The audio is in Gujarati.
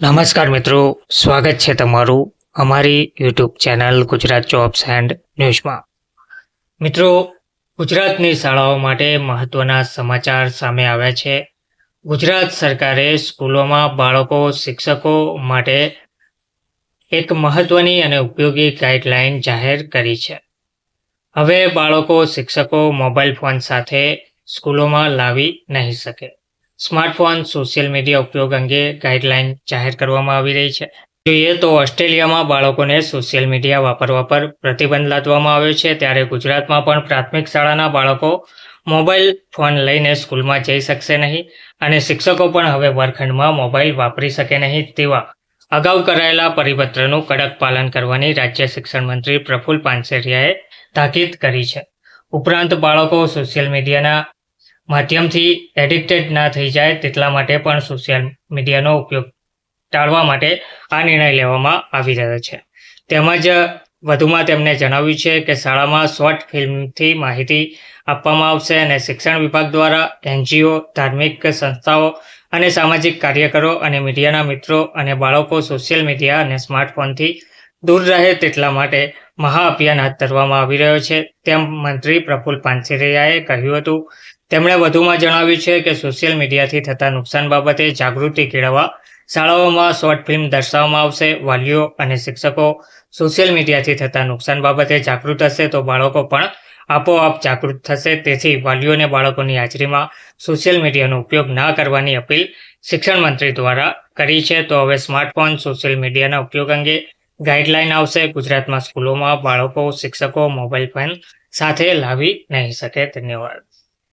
નમસ્કાર મિત્રો, સ્વાગત છે તમારું અમારી YouTube channel Gujarat jobs and ન્યૂઝમાં મિત્રો, ગુજરાતની શાળાઓ માટે મહત્વના સમાચાર સામે આવ્યા છે. ગુજરાત સરકારે સ્કૂલોમાં બાળકો, શિક્ષકો માટે એક મહત્વની અને ઉપયોગી ગાઈડલાઈન જાહેર કરી છે. હવે બાળકો, શિક્ષકો મોબાઈલ ફોન સાથે સ્કૂલોમાં લાવી નહીં શકે. સ્માર્ટફોન, સોશિયલ મીડિયા ઉપયોગ અંગે ગાઈડલાઈન જાહેર કરવામાં આવી રહી છે. જોઈએ તો ઓસ્ટ્રેલિયામાં બાળકોને સોશિયલ મીડિયા વાપરવા પર પ્રતિબંધ લાદવામાં આવ્યો છે. ત્યારે ગુજરાતમાં પણ પ્રાથમિક શાળાના બાળકો મોબાઈલ ફોન લઈને સ્કૂલમાં જઈ શકશે નહીં અને શિક્ષકો પણ હવે વર્ગખંડમાં મોબાઈલ વાપરી શકે નહીં તેવા અગાઉ કરાયેલા પરિપત્રનું કડક પાલન કરવાની રાજ્ય શિક્ષણ મંત્રી પ્રફુલ પાનસેરિયાએ તાકીદ કરી છે. ઉપરાંત બાળકો સોશિયલ મીડિયાના માધ્યમથી એડિક્ટેડ ના થઈ જાય તેટલા માટે પણ સોશિયલ મીડિયાનો ઉપયોગ ટાળવા માટે આ નિર્ણય લેવામાં આવી રહ્યો છે. તેમજ વધુમાં તેમણે જણાવ્યું છે કે શાળામાં શોર્ટ ફિલ્મથી માહિતી આપવામાં આવશે અને શિક્ષણ વિભાગ દ્વારા એનજીઓ, ધાર્મિક સંસ્થાઓ અને સામાજિક કાર્યકરો અને મીડિયાના મિત્રો અને બાળકો સોશિયલ મીડિયા અને સ્માર્ટફોનથી દૂર રહે તેટલા માટે મહાઅભિયાન હાથ ધરવામાં આવી રહ્યો છે. તેમ મંત્રી પ્રફુલ પાનસેરિયાએ કહ્યું હતું તેમણે વધુમાં જણાવ્યું છે કે સોશિયલ મીડિયાથી થતા નુકસાન બાબતે જાગૃતિ કેળવવા શાળાઓમાં શોર્ટ ફિલ્મ દર્શાવવામાં આવશે, વાલીઓ અને શિક્ષકો સોશિયલ મીડિયાથી થતા નુકસાન બાબતે જાગૃત હશે તો બાળકો પણ આપોઆપ જાગૃત થશે. તેથી વાલીઓ અને બાળકોની હાજરીમાં સોશિયલ મીડિયાનો ઉપયોગ ના કરવાની અપીલ શિક્ષણ મંત્રી દ્વારા કરી છે. તો હવે સ્માર્ટફોન, સોશિયલ મીડિયાના ઉપયોગ અંગે ગાઈડલાઈન આવશે. ગુજરાતમાં સ્કૂલોમાં બાળકો, શિક્ષકો મોબાઈલ ફોન સાથે લાવી નહીં શકે. ધન્યવાદ.